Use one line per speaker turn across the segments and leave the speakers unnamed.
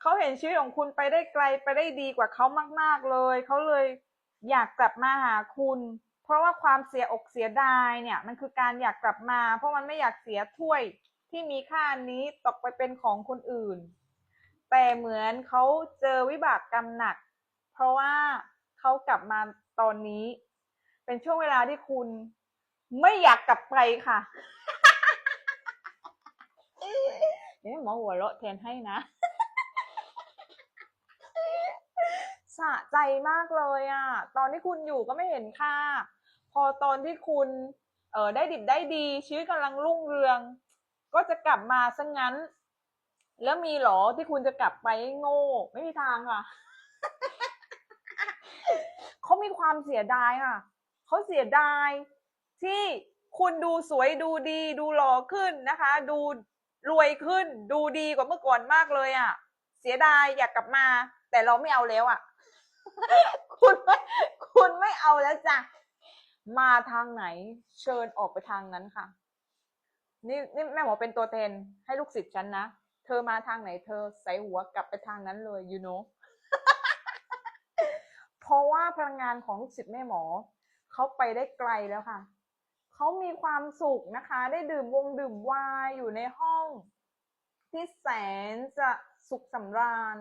เขาเห็นชีวิตของคุณไปได้ไกลไปได้ดีกว่าเขามาก ๆเลย เขาเลยอยากกลับมาหาคุณ เพราะว่าความเสียอกเสียดายเนี่ยมันคือการอยากกลับมา เพราะมันไม่อยากเสียถ้วยที่มีค่านี้ตกไปเป็นของคนอื่น แต่เหมือนเขาเจอวิบากกรรมหนัก เพราะว่าเขากลับมาตอนนี้ เป็นช่วงเวลาที่คุณไม่อยากกลับไปค่ะเดี๋ยวหมอหัวเราะแทนให้นะ สะใจมากเลยอะ ตอนที่คุณอยู่ก็ไม่เห็นค่า พอตอนที่คุณเออได้ดิบได้ดีชีวิตกำลังรุ่งเรือง ก็จะกลับมาซะงั้น แล้วมีหรอที่คุณจะกลับไปโง่ ไม่มีทางค่ะเขามีความเสียดายค่ะเขาเสียดาย ที่คุณดูสวยดูดี ดูหล่อขึ้นนะคะ ดูรวยขึ้น ดูดีกว่าเมื่อก่อนมากเลยอะ เสียดายอยากกลับมา แต่เราไม่เอาแล้วอะ คุณไม่คุณไม่เอาแล้วจ้ะมาทางไหน เชิญออกไปทางนั้นค่ะ นี่นี่แม่หมอเป็นตัวแทนให้ลูกศิษย์ฉันนะ เธอมาทางไหน เธอใส่หัวกลับไปทางนั้นเลย you know เพราะว่าพลังงานของลูกศิษย์แม่หมอ เขาไปได้ไกลแล้วค่ะ เขามีความสุขนะคะ ได้ดื่มวงดื่มวน์อยู่ในห้อง ที่แสนจะสุขสำราญ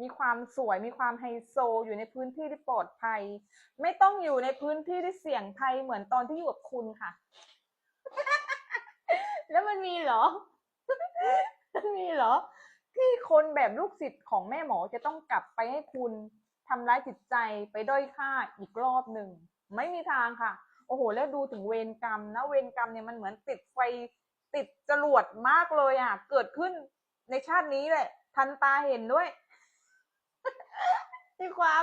มีความสวยมีความไฮโซ อยู่ในพื้นที่ที่ปลอดภัย ไม่ต้องอยู่ในพื้นที่ที่เสี่ยงภัยเหมือนตอนที่อยู่กับคุณค่ะ แล้วมันมีเหรอ มันมีเหรอ ที่คนแบบลูกศิษย์ของแม่หมอจะต้องกลับไปให้คุณทำร้ายจิตใจไปด้อยค่าอีกรอบหนึ่งไม่มีทางค่ะ โอ้โห แล้วดูถึงเวรกรรมนะเวรกรรมเนี่ยมันเหมือนติดไฟติดจรวดมากเลยอะ เกิดขึ้นในชาตินี้แหละ ทันตาเห็นด้วย มีความ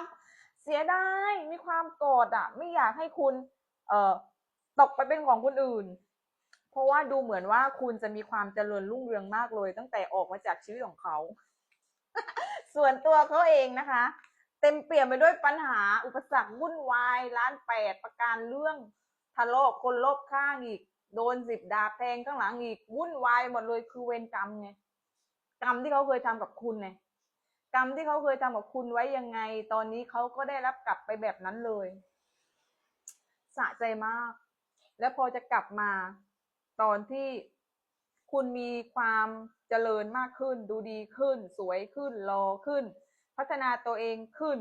เสียดายมีความโกรธอะ ไม่อยากให้คุณ เอ่อตกไปเป็นของคนอื่น เพราะว่าดูเหมือนว่าคุณจะมีความเจริญรุ่งเรืองมากเลย ตั้งแต่ออกมาจากชีวิตของเขา ส่วนตัวเขาเองนะคะ เต็มเปี่ยมไปด้วยปัญหา อุปสรรควุ่นวายล้านแปดประการเรื่องทะเลาะคนรอบข้างอีก โดนสิบดาแทงข้างหลังอีกวุ่นวายหมดเลยคือเวรกรรมไงกรรมที่เขาเคยทำกับคุณไง กรรมที่เขาเคยทำกับคุณไว้ยังไง ตอนนี้เขาก็ได้รับกลับไปแบบนั้นเลยสะใจมาก แล้วพอจะกลับมา ตอนที่คุณมีความเจริญมากขึ้น ดูดีขึ้น สวยขึ้นรอขึ้น พัฒนาตัวเองขึ้น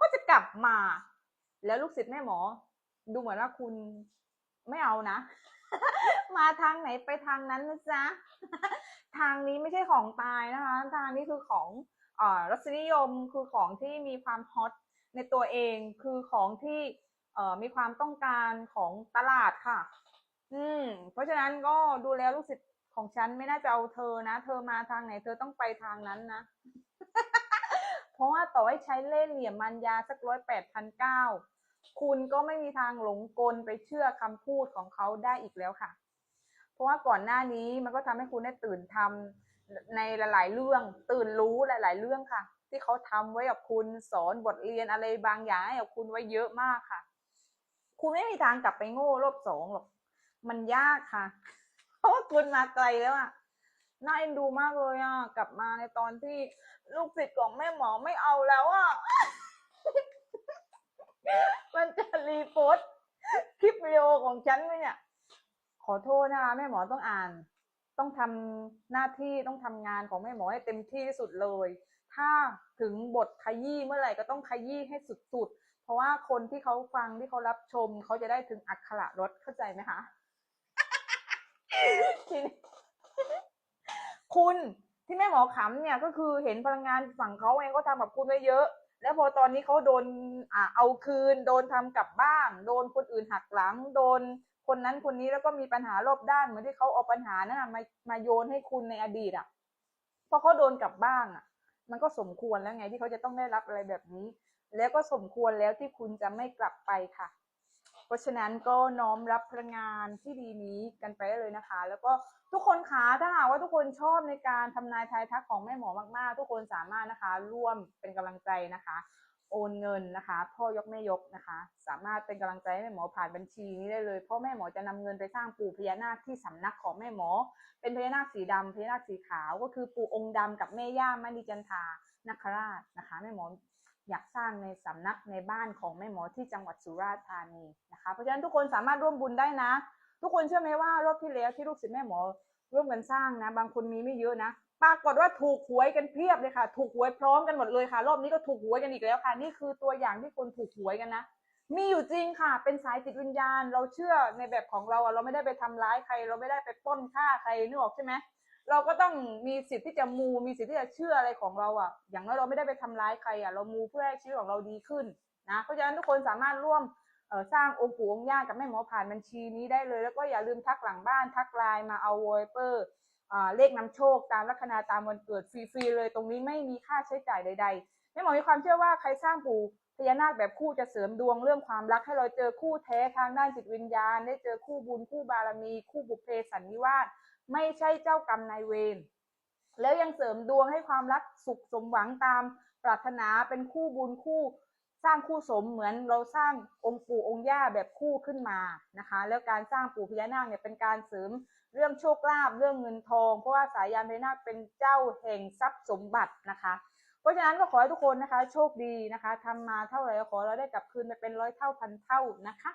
ก็จะกลับมา แล้วลูกศิษย์แม่หมอ ดูเหมือนว่าคุณไม่เอานะ มาทางไหนไปทางนั้นนะจ๊ะ ทางนี้ไม่ใช่ของตายนะคะ ทางนี้คือของอรสนิยมคือของที่มีความฮอตในตัวเองคือของที่มีความต้องการของตลาดค่ะ อืม เพราะฉะนั้นก็ดูแลลูกศิษย์ของฉันไม่น่าจะเอาเธอนะ เธอมาทางไหน เธอต้องไปทางนั้นนะ เพราะว่าต่อให้ใช้เล่ห์เหลี่ยมมันยาสักร้อยแปดพันเก้าคุณก็ไม่มีทางหลงกลไปเชื่อคำพูดของเขาได้อีกแล้วค่ะ ราะว่าก่อนหน้านี้มันก็ทำให้คุณได้ตื่นทำในหลาย ๆ เรื่อง ตื่นรู้หลาย ๆ เรื่องค่ะ ที่เขาทำไว้กับคุณสอนบทเรียนอะไรบางอย่างให้กับคุณไว้เยอะมากค่ะ คุณไม่มีทางกลับไปโง่รอบสองหรอก มันยากค่ะ เพราะว่าคุณมาไกลแล้วอะน่าเอ็นดูมากเลยอะกลับมาในตอนที่ลูกศิษย์ของแม่หมอไม่เอาแล้วอะมันจะรีโพสต์คลิปวิดีโอของฉันไหมเนี่ย ขอโทษนะคะแม่หมอต้องอ่าน ต้องทำหน้าที่ต้องทำงานของแม่หมอให้เต็มที่ที่สุดเลย ถ้าถึงบทขยี้เมื่อไหร่ก็ต้องขยี้ให้สุดๆ เพราะว่าคนที่เขาฟังที่เขารับชมเขาจะได้ถึงอักขระรสเข้าใจไหมคะคุณที่แม่หมอขำเนี่ยก็คือเห็นพลังงานฝั่งเขาเองก็ทำกับคุณไว้เยอะ แล้วพอตอนนี้เขาโดนอเอาคืน โดนทำกลับบ้านโดนคนอื่นหักหลัง โดน คนนั้นคนนี้แล้วก็มีปัญหารอบด้านเหมือนที่เขาเอาปัญหานั้นมามาโยนให้คุณในอดีตอะพอเขาโดนกลับบ้านอะ มันก็สมควรแล้วไงที่เขาจะต้องได้รับอะไรแบบนี้ แล้วก็สมควรแล้วที่คุณจะไม่กลับไปค่ะ เพราะฉะนั้นก็น้อมรับพลังงานที่ดีนี้กันไปได้เลยนะคะ แล้วก็ทุกคนคะถ้าหากว่าทุกคนชอบในการทำนายทายทักของแม่หมอมากๆ ทุกคนสามารถนะคะ ร่วมเป็นกำลังใจนะคะ โอนเงินนะคะ พ่อยกแม่ยกนะคะ สามารถเป็นกำลังใจให้แม่หมอผ่านบัญชีนี้ได้เลย เพราะแม่หมอจะนำเงินไปสร้างปู่พญานาคที่สำนักของแม่หมอ เป็นพญานาคสีดำพญานาคสีขาวก็คือปู่องค์ดำกับแม่ย่ามณีจันทานาคราชนะคะแม่หมออยากสร้างในสำนักในบ้านของแม่หมอที่จังหวัดสุราษฎร์ธานีนะคะ เพราะฉะนั้นทุกคนสามารถร่วมบุญได้นะ ทุกคนเชื่อไหมว่ารอบที่แล้วที่ลูกศิษย์แม่หมอร่วมกันสร้างนะ บางคนมีไม่เยอะนะปรากฏว่าถูกหวยกันเพียบเลยค่ะ ถูกหวยพร้อมกันหมดเลยค่ะ รอบนี้ก็ถูกหวยกันอีกแล้วค่ะ นี่คือตัวอย่างที่คนถูกหวยกันนะ มีอยู่จริงค่ะ เป็นสายจิตวิญญาณ เราเชื่อในแบบของเราอะเราไม่ได้ไปทำร้ายใคร เราไม่ได้ไปป้นฆ่าใครนึกออกใช่ไหมเราก็ต้องมีสิทธิ์ที่จะมูมีสิทธิ์ที่จะเชื่ออะไรของเราอะ อย่างน้อยเราไม่ได้ไปทำร้ายใครอะ เรามูเพื่อให้ชีวิตของเราดีขึ้นนะ เพราะฉะนั้นทุกคนสามารถร่วม สร้างองค์ปู่องค์ย่ากับแม่หมอผ่านบัญชีนี้ได้เลย แล้วก็อย่าลืมทักหลังบ้านทักไลน์มาเอาวอลเปอร์เลขนำโชคตามลัคนาตามวันเกิดฟรีๆเลย ตรงนี้ไม่มีค่าใช้จ่ายใดๆแม่หมอมีความเชื่อว่าใครสร้างปู่พญานาคแบบคู่จะเสริมดวงเรื่องความรักให้เราเจอคู่แท้ทางด้านจิตวิญญาณ ได้เจอคู่บุญคู่บารมี คู่บุพเพสันนิวาสไม่ใช่เจ้ากรรมนายเวรแล้วยังเสริมดวงให้ความรักสุขสมหวังตามปรารถนาเป็นคู่บุญคู่ สร้างคู่สมเหมือนเราสร้างองค์ปู่องค์ย่าแบบคู่ขึ้นมานะคะ แล้วการสร้างปู่พญานาคเนี่ยเป็นการเสริมเรื่องโชคลาภเรื่องเงินทอง เพราะว่าสายยานพญานาคเป็นเจ้าแห่งทรัพย์สมบัตินะคะ เพราะฉะนั้นก็ขอให้ทุกคนนะคะ โชคดีนะคะทำมาเท่าไหร่ก็ขอเราได้กลับคืนไปเป็นร้อยเท่าพันเท่านะคะ